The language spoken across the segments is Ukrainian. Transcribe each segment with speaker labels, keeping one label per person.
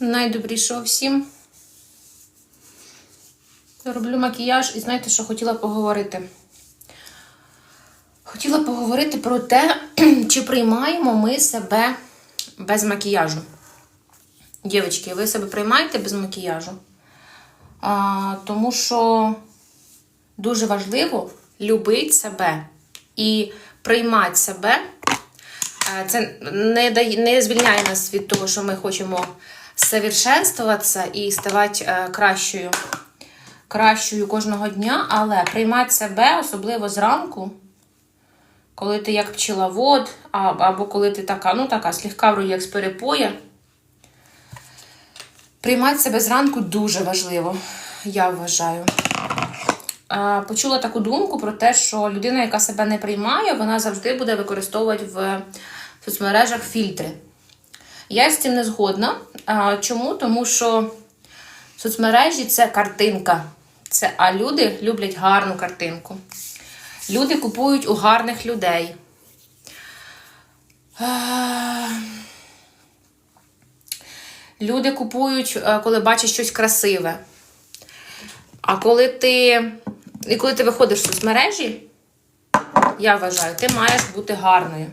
Speaker 1: Найдобрішого всім. Роблю макіяж і знаєте, що хотіла поговорити? Хотіла поговорити про те, чи приймаємо ми себе без макіяжу. Дівчатки, ви себе приймаєте без макіяжу? А, тому що дуже важливо любити себе і приймати себе. Е, Це не, дає, не звільняє нас від того, що ми хочемо совершенствуватися і ставати е, кращою, кращою кожного дня, але приймати себе, особливо зранку, коли ти як пчеловод, або коли ти така, ну така, слегка вроді як з перепоя. Приймати себе зранку дуже важливо, я вважаю. Почула таку думку про те, що людина, яка себе не приймає, вона завжди буде використовувати в соцмережах фільтри. Я з цим не згодна. Чому? Тому що соцмережі це картинка. Це, а люди люблять гарну картинку. Люди купують у гарних людей. Люди купують, е, коли бачать щось красиве. А коли ти. І коли ти виходиш в соцмережі, я вважаю, ти маєш бути гарною.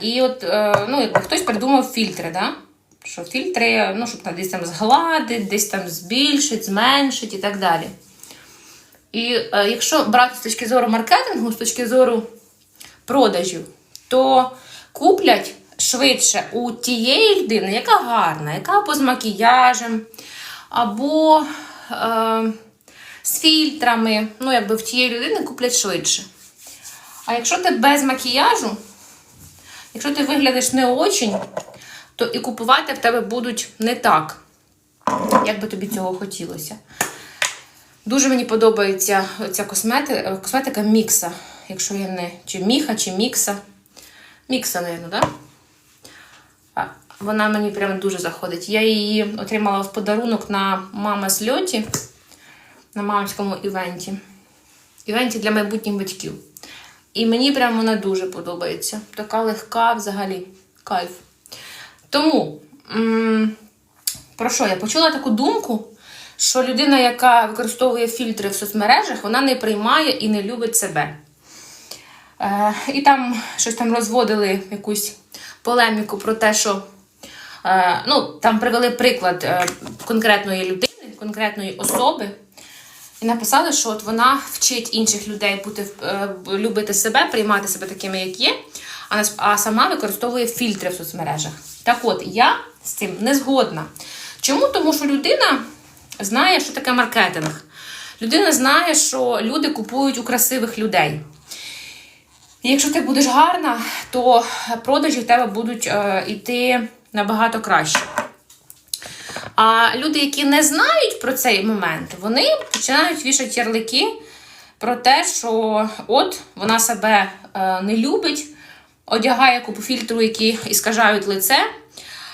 Speaker 1: І от е, ну, якби хтось придумав фільтри, да? що фільтри, ну, щоб десь там згладить, десь там збільшить, зменшить і так далі. І е, якщо брати з точки зору маркетингу, з точки зору продажів, то куплять швидше у тієї людини, яка гарна, яка або з макіяжем, або е, з фільтрами. Ну, якби в тієї людини куплять швидше. А якщо ти без макіяжу, якщо ти виглядиш не очень, то і купувати в тебе будуть не так, як би тобі цього хотілося. Дуже мені подобається ця косметика, косметика Мікса. Якщо я не чи Міха, чи Мікса. Мікса, мабуть? Да? Вона мені прямо дуже заходить. Я її отримала в подарунок на мама зльоті, на мамському івенті. Івенті для майбутніх батьків. І мені прямо вона дуже подобається. Така легка взагалі. Кайф. Тому, про що я почула таку думку, що людина, яка використовує фільтри в соцмережах, вона не приймає і не любить себе. Е, і там щось там розводили якусь полеміку про те, що е, ну, там привели приклад е, конкретної людини, конкретної особи. І написали, що от вона вчить інших людей бути, е, любити себе, приймати себе такими, як є, а, сама використовує фільтри в соцмережах. Так от, я з цим не згодна. Чому? Тому що людина знає, що таке маркетинг. Людина знає, що люди купують у красивих людей. І якщо ти будеш гарна, то продажі в тебе будуть е, йти набагато краще. А люди, які не знають про цей момент, вони починають вішати ярлики про те, що от вона себе е, не любить, одягає купу фільтру, які іскажають лице,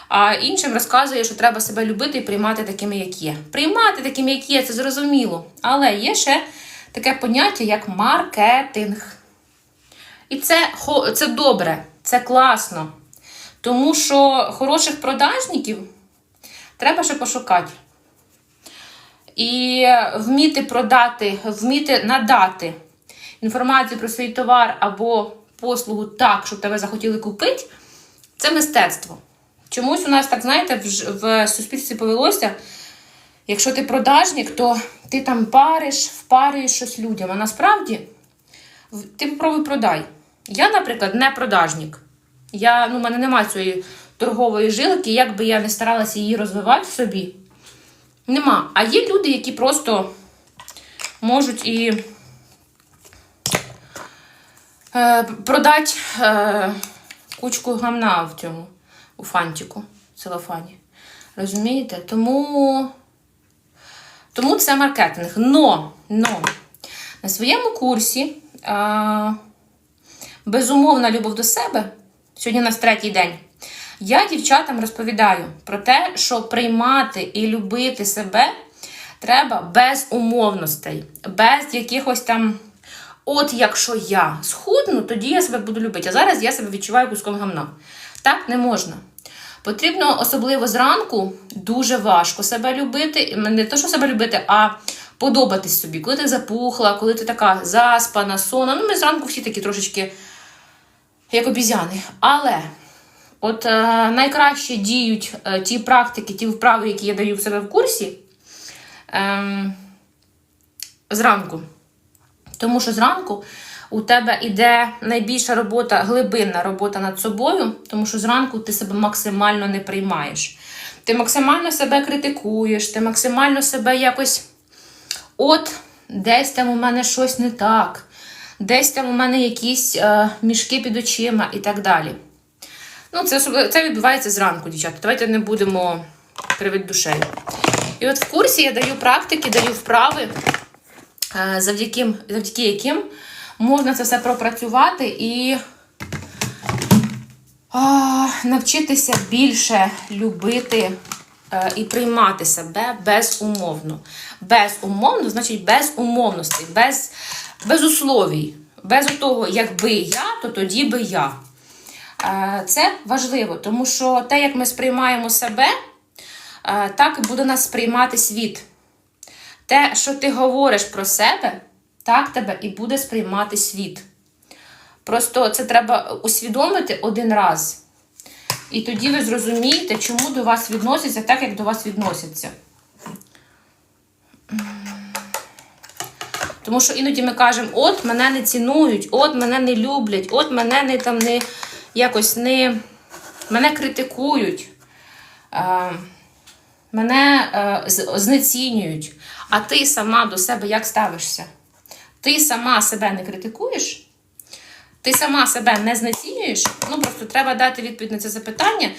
Speaker 1: а іншим розказує, що треба себе любити і приймати такими, як є. Приймати такими, як є, це зрозуміло. Але є ще таке поняття, як маркетинг. І це, це добре, це класно. Тому що хороших продажників треба ще пошукати. І вміти продати, вміти надати інформацію про свій товар або послугу так, щоб тебе захотіли купити, це мистецтво. Чомусь у нас так, знаєте, в, суспільстві повелося, якщо ти продажник, то ти там париш, впарюєш щось людям. А насправді ти попробуй продай. Я, наприклад, не продажник. Я, ну, мене немає цієї торгової жилки, як би я не старалася її розвивати в собі. Нема. А є люди, які просто можуть і е, продати е, кучку гамна в цьому, у фантику, в целофані. Розумієте? Тому, тому це маркетинг. Но, но на своєму курсі е, безумовна любов до себе. Сьогодні у нас третій день. Я дівчатам розповідаю про те, що приймати і любити себе треба без умовностей, без якихось там. От якщо я схудну, тоді я себе буду любити. А зараз я себе відчуваю куском гамна. Так не можна. Потрібно особливо зранку дуже важко себе любити. Не то, що себе любити, а подобатись собі. Коли ти запухла, коли ти така заспана, сона. Ну, ми зранку всі такі трошечки як обізяни. Але от е, найкраще діють е, ті практики, ті вправи, які я даю в себе в курсі. Е, зранку. Тому що зранку у тебе йде найбільша робота, глибинна робота над собою, тому що зранку ти себе максимально не приймаєш. Ти максимально себе критикуєш, ти максимально себе якось. От, десь там у мене щось не так, десь там у мене якісь е, мішки під очима і так далі. Ну, це, особливо- це відбувається зранку, дівчата. Давайте не будемо кривити душею. І от в курсі я даю практики, даю вправи, е, завдяки, завдяки яким можна це все пропрацювати і а, навчитися більше любити е, і приймати себе безумовно. Безумовно, значить без умовностей, без, без условій, без того, якби я, то тоді би я. Е, Це важливо, тому що те, як ми сприймаємо себе, е, так буде нас сприймати світ. Те, що ти говориш про себе, так тебе і буде сприймати світ. Просто це треба усвідомити один раз. І тоді ви зрозумієте, чому до вас відносяться так, як до вас відносяться. Тому що іноді ми кажемо, от мене не цінують, от мене не люблять, от мене не там не якось не мене критикують, е, мене е, знецінюють. А ти сама до себе як ставишся? Ти сама себе не критикуєш? Ти сама себе не знецінюєш? Ну просто треба дати відповідь на це запитання,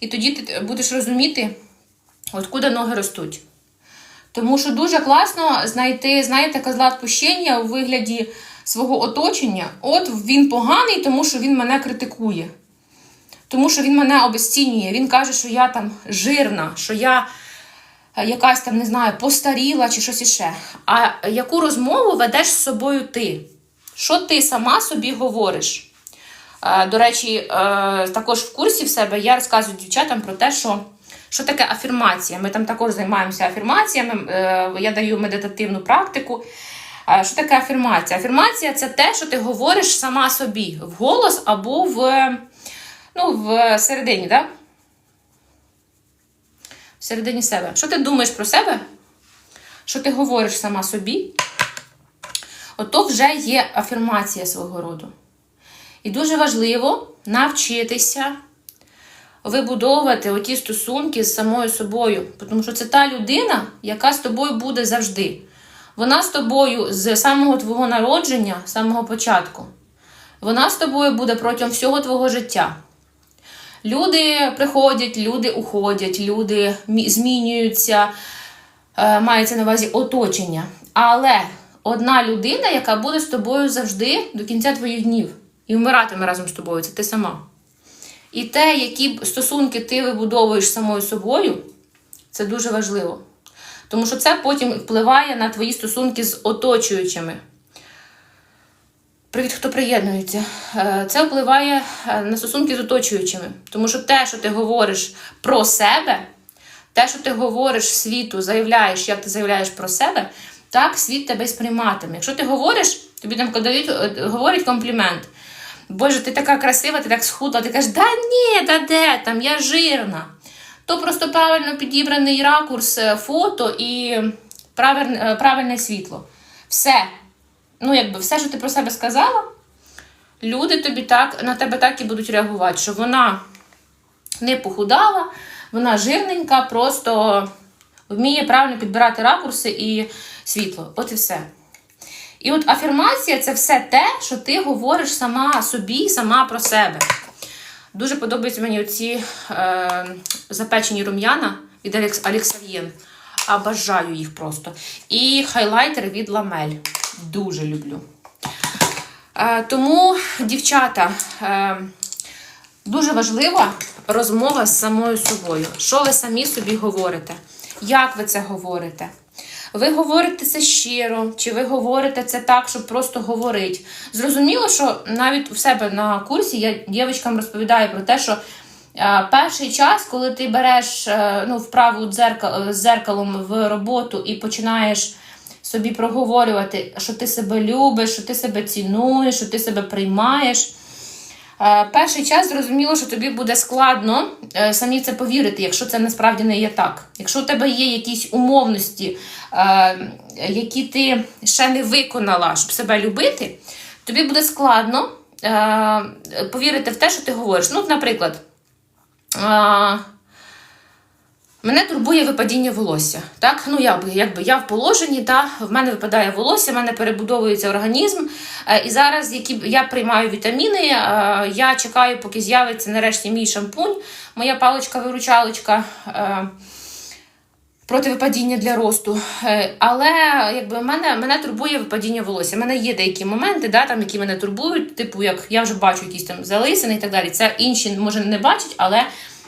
Speaker 1: і тоді ти будеш розуміти, откуда ноги ростуть. Тому що дуже класно знайти, знаєте, козла відпущення у вигляді свого оточення. От він поганий, тому що він мене критикує. Тому що він мене обесцінює. Він каже, що я там жирна, що я е, якась там, не знаю, постаріла чи щось іще. А яку розмову ведеш з собою ти? Що ти сама собі говориш? Е, До речі, е, також в курсі в себе я розказую дівчатам про те, що, що таке афірмація. Ми там також займаємося афірмаціями. Я даю медитативну практику. Е, Що таке афірмація? Афірмація це те, що ти говориш сама собі вголос або в, ну, в середині, да? Всередині себе. Що ти думаєш про себе? Що ти говориш сама собі? Ото вже є афірмація свого роду. І дуже важливо навчитися вибудовувати оті стосунки з самою собою. Тому що це та людина, яка з тобою буде завжди. Вона з тобою з самого твого народження, з самого початку. Вона з тобою буде протягом всього твого життя. Люди приходять, люди уходять, люди змінюються, е, мається на увазі оточення. Але одна людина, яка буде з тобою завжди до кінця твоїх днів і вмиратиме разом з тобою, це ти сама. І те, які стосунки ти вибудовуєш самою собою, це дуже важливо. Тому що це потім впливає на твої стосунки з оточуючими. Привіт, хто приєднується. Е, Це впливає е, на стосунки з оточуючими. Тому що те, що ти говориш про себе, те, що ти говориш світу, заявляєш, як ти заявляєш про себе, так світ тебе сприйматиме. Якщо ти говориш, тобі там дають, е, говорять комплімент. Боже, ти така красива, ти так схудла, ти кажеш, да ні, да де там, я жирна. То просто правильно підібраний ракурс е, фото і правильне, правильне світло. Все. Ну, якби все, що ти про себе сказала, люди тобі так, на тебе так і будуть реагувати, що вона не похудала, вона жирненька, просто вміє правильно підбирати ракурси і світло. От і все. І от афірмація це все те, що ти говориш сама собі, сама про себе. Дуже подобаються мені оці е, запечені рум'яна від Алекс, Алексав'єн. А бажаю їх просто. І хайлайтер від Ламель. Дуже люблю. Е, тому, дівчата, е, дуже важлива розмова з самою собою. Що ви самі собі говорите? Як ви це говорите? Ви говорите це щиро, чи ви говорите це так, щоб просто говорити. Зрозуміло, що навіть у себе на курсі я дівчатам розповідаю про те, що Е, Перший час, коли ти береш е, ну, вправу з зеркалом в роботу і починаєш собі проговорювати, що ти себе любиш, що ти себе цінуєш, що ти себе приймаєш. Е, Перший час зрозуміло, що тобі буде складно е, самі це повірити, якщо це насправді не є так. Якщо у тебе є якісь умовності, е, які ти ще не виконала, щоб себе любити, тобі буде складно повірити в те, що ти говориш. Ну, наприклад, Мене турбує випадіння волосся. Так? Ну, я, би- якби я в положенні, та, в мене випадає волосся, в мене перебудовується організм. Е, і зараз, які я приймаю вітаміни, е, я чекаю, поки з'явиться нарешті мій шампунь, моя паличка-виручалочка. Е, проти випадіння для росту. Але якби мене, мене турбує випадіння волосся. У мене є деякі моменти, да, там, які мене турбують, типу, як я вже бачу якісь там залисини і так далі. Це інші, може, не бачать, але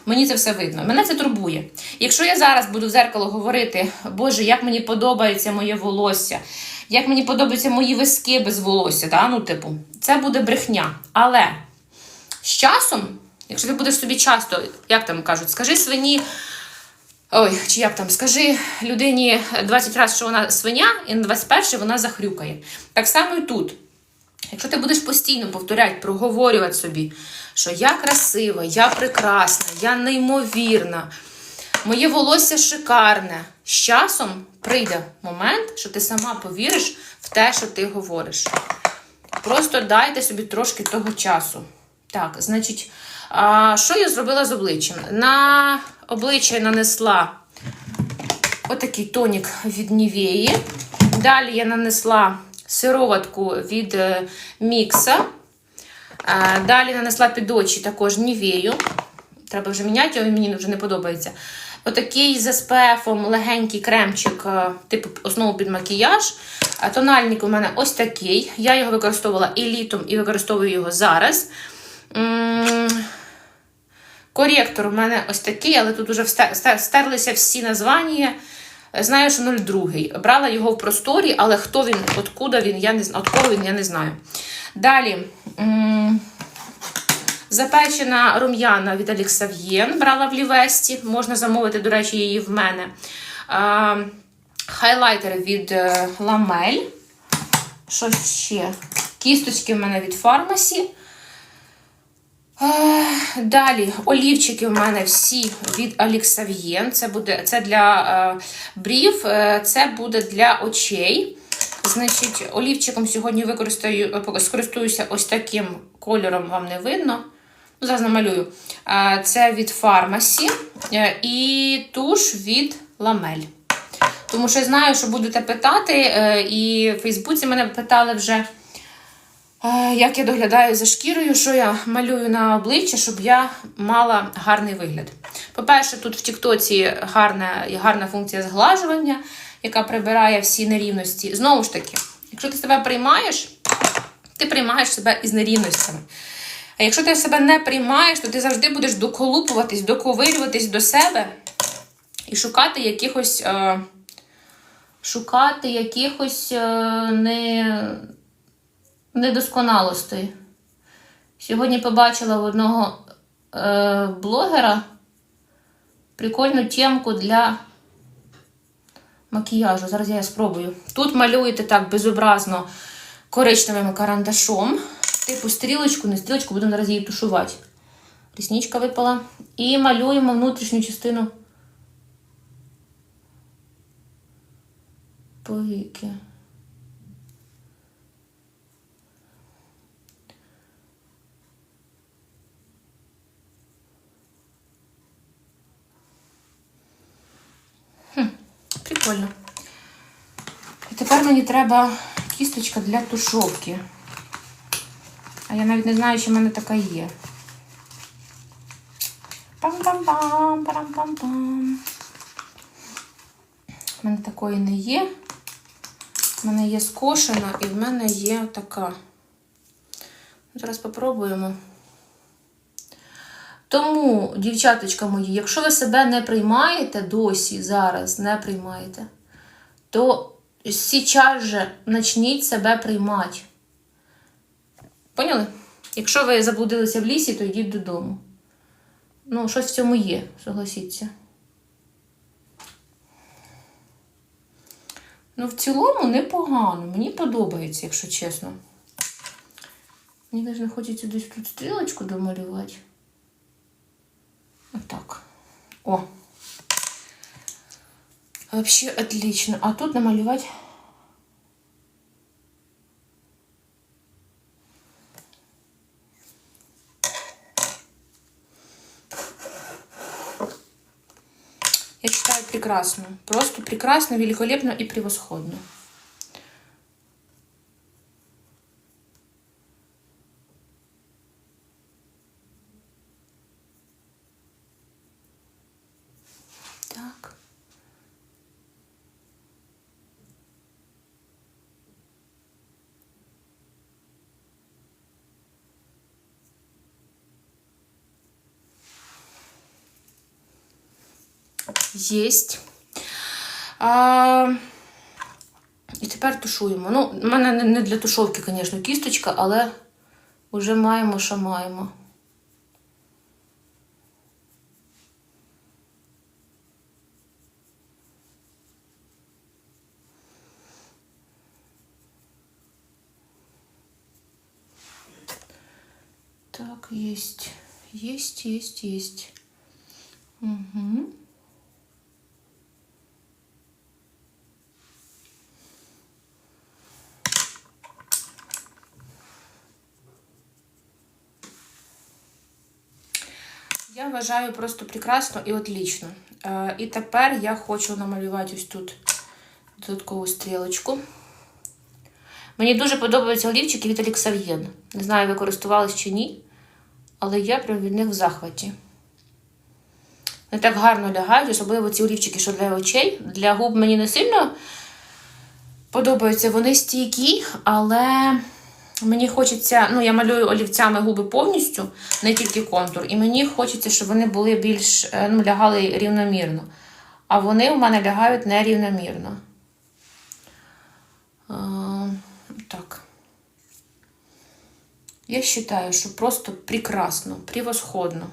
Speaker 1: мені це все видно. Мене це турбує. Якщо я зараз буду в зеркало говорити, Боже, як мені подобається моє волосся, як мені подобаються мої виски без волосся, да? ну, типу, це буде брехня. Але з часом, якщо ти будеш собі часто, як там кажуть, скажи свині. Ой, чи як там, скажи людині 20 разів, що вона свиня, і на 21 вона захрюкає. Так само і тут. Якщо ти будеш постійно повторяти, проговорювати собі, що я красива, я прекрасна, я неймовірна, моє волосся шикарне, з часом прийде момент, що ти сама повіриш в те, що ти говориш. Просто дайте собі трошки того часу. Так, значить, а, що я зробила з обличчям? На обличчя нанесла отакий тонік від Нівеї. Далі я нанесла сироватку від е, Мікса. Далі нанесла під очі також Нівею. Треба вже міняти, його мені вже не подобається. Отакий з SPF легенький кремчик, е, типу основу під макіяж. Тональник у мене ось такий. Я його використовувала і літом, і використовую його зараз. Коректор у мене ось такий, але тут вже стерлися всі названня. Знаю, що 02. Брала його в просторі, але хто він, откуда він, я не знаю, от кого він, я не знаю. Далі. Запечена рум'яна від Аліксав'єн. Брала в Лівесті. Можна замовити, до речі, її в мене. Хайлайтер від е, Ламель. Що ще? Кісточки в мене від Фармасі. Е, Далі олівчики в мене всі від Аліксав'єн. Це це для е, брів, е, це буде для очей. Значить, олівчиком сьогодні використаю, е, скористуюся ось таким кольором, вам не видно. Ну, зараз намалюю. Е, Це від Фармасі і туш від Ламель. Тому що я знаю, що будете питати, е, і в Фейсбуці мене питали вже. Е, Як я доглядаю за шкірою, що я малюю на обличчя, щоб я мала гарний вигляд. По-перше, тут в Тіктоці гарна, гарна функція зглажування, яка прибирає всі нерівності. Знову ж таки, якщо ти себе приймаєш, ти приймаєш себе із нерівностями. А якщо ти себе не приймаєш, то ти завжди будеш доколупуватись, доковирюватись до себе і шукати якихось, е, шукати якихось е, не недосконалостей. Сьогодні побачила в одного е, блогера прикольну темку для макіяжу. Зараз я спробую. Тут малюєте так безобразно коричневим карандашом. Типу стрілочку, не стрілочку, будемо зараз її тушувати. Рісничка випала. І малюємо внутрішню частину повіки. Прикольно. І тепер мені треба кісточка для тушовки. А я навіть не знаю, чи в мене така є. Пам-пам-пам, парам-пам-пам. У мене такої не є. У мене є скошена і в мене є така. Зараз попробуємо. Тому, дівчаточка мої, якщо ви себе не приймаєте досі, зараз не приймаєте, то зараз же почніть себе приймати. Поняли? Якщо ви заблудилися в лісі, то йдіть додому. Ну, щось в цьому є, согласіться. Ну, в цілому непогано. Мені подобається, якщо чесно. Мені навіть не хочеться десь тут стрілочку домалювати. Отак. О. Вообще отлично. А тут намалювати. Я считаю прекрасно. Просто прекрасно, великолепно и превосходно. Єсть. А, і тепер тушуємо. Ну, в мене не- не для тушовки, звісно, кісточка, але вже маємо, що маємо. Так, есть. Есть, есть, есть. Угу. Я вважаю просто прекрасно і отлично. Е, і тепер я хочу намалювати ось тут додаткову стрілочку. Мені дуже подобаються олівчики від Аліксав'єн. Не знаю, ви користувались чи ні, але я прям від них в захваті. Вони так гарно лягають, особливо ці олівчики, що для очей. Для губ мені не сильно подобаються. Вони стійкі, але мені хочеться, ну, я малюю олівцями губи повністю, не тільки контур. І мені хочеться, щоб вони були більш, е, ну, лягали рівномірно. А вони у мене лягають нерівномірно. А, так. Я вважаю, що просто прекрасно, превосходно.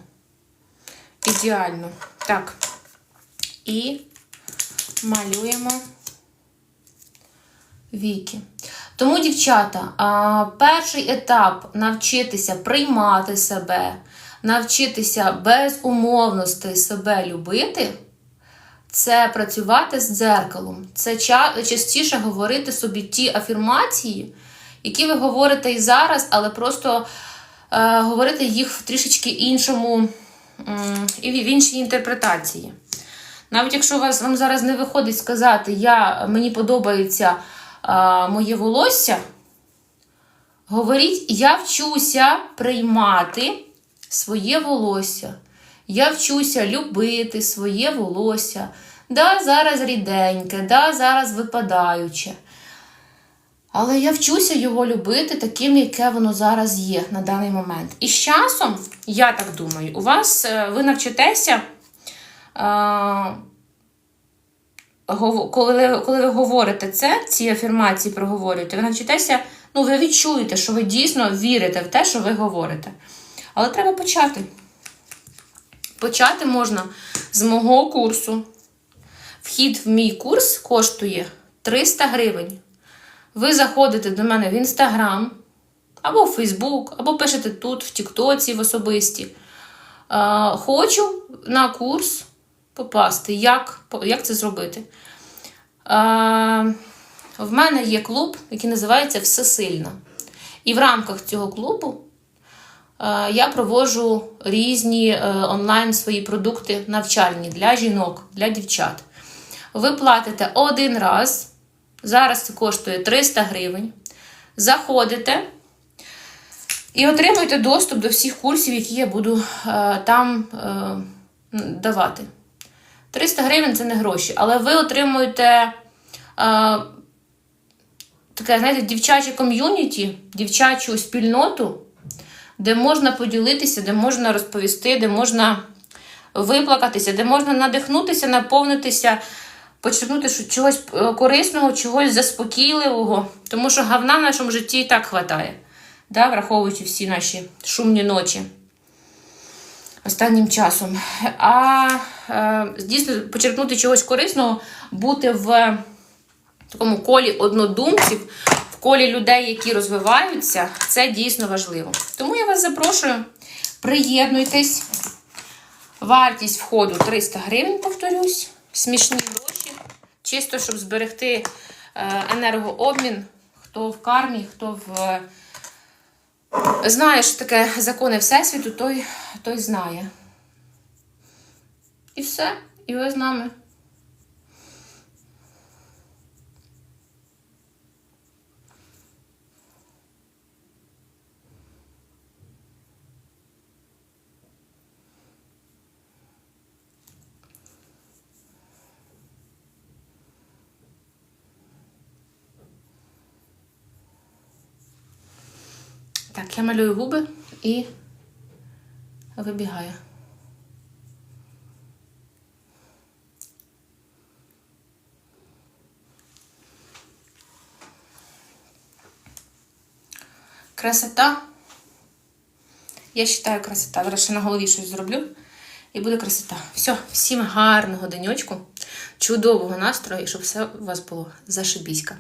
Speaker 1: Ідеально. Так. І малюємо віки. Тому, дівчата, перший етап навчитися приймати себе, навчитися без умовностей себе любити. Це працювати з дзеркалом. Це частіше говорити собі ті афірмації, які ви говорите і зараз, але просто е, говорити їх в трішечки іншому і в іншій інтерпретації. Навіть якщо вас вам зараз не виходить сказати, я, мені подобається моє волосся, говоріть, я вчуся приймати своє волосся. Я вчуся любити своє волосся. Да, зараз ріденьке, да, зараз випадаюче. Але я вчуся його любити таким, яке воно зараз є на даний момент. І з часом, я так думаю, у вас е, ви навчитеся, е, коли, коли ви говорите це, ці афірмації проговорюєте, ви навчитеся, ну, ви відчуєте, що ви дійсно вірите в те, що ви говорите. Але треба почати. Почати можна з мого курсу. Вхід в мій курс коштує 300 гривень. Ви заходите до мене в Інстаграм, або в Фейсбук, або пишете тут, в Тіктоці, в особисті. Хочу на курс попасти. Як, як це зробити? Е, в мене є клуб, який називається Всесильна. І в рамках цього клубу е, я проводжу різні е, онлайн свої продукти навчальні для жінок, для дівчат. Ви платите один раз. Зараз це коштує 300 гривень. Заходите і отримуєте доступ до всіх курсів, які я буду е, там е, давати. 300 гривень це не гроші, але ви отримуєте е, таке, знаєте, дівчаче ком'юніті, дівчачу спільноту, де можна поділитися, де можна розповісти, де можна виплакатися, де можна надихнутися, наповнитися, почерпнути чогось е, корисного, чогось заспокійливого. Тому що говна в нашому житті і так хватає, да, враховуючи всі наші шумні ночі. Останнім часом. А е, дійсно почерпнути чогось корисного, бути в такому колі однодумців, в колі людей, які розвиваються, це дійсно важливо. Тому я вас запрошую, приєднуйтесь. Вартість входу 300 гривень, повторюсь, смішні гроші. Чисто, щоб зберегти е, енергообмін, хто в кармі, хто в. Знає, що таке закони Всесвіту, той, той знає. І все. І ви з нами. Так, я малюю губи і вибігаю. Красота. Я вважаю красота. Зараз ще на голові щось зроблю. І буде красота. Все, всім гарного денечку, чудового настрою, і щоб все у вас було зашибіська.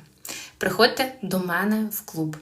Speaker 1: Приходьте до мене в клуб.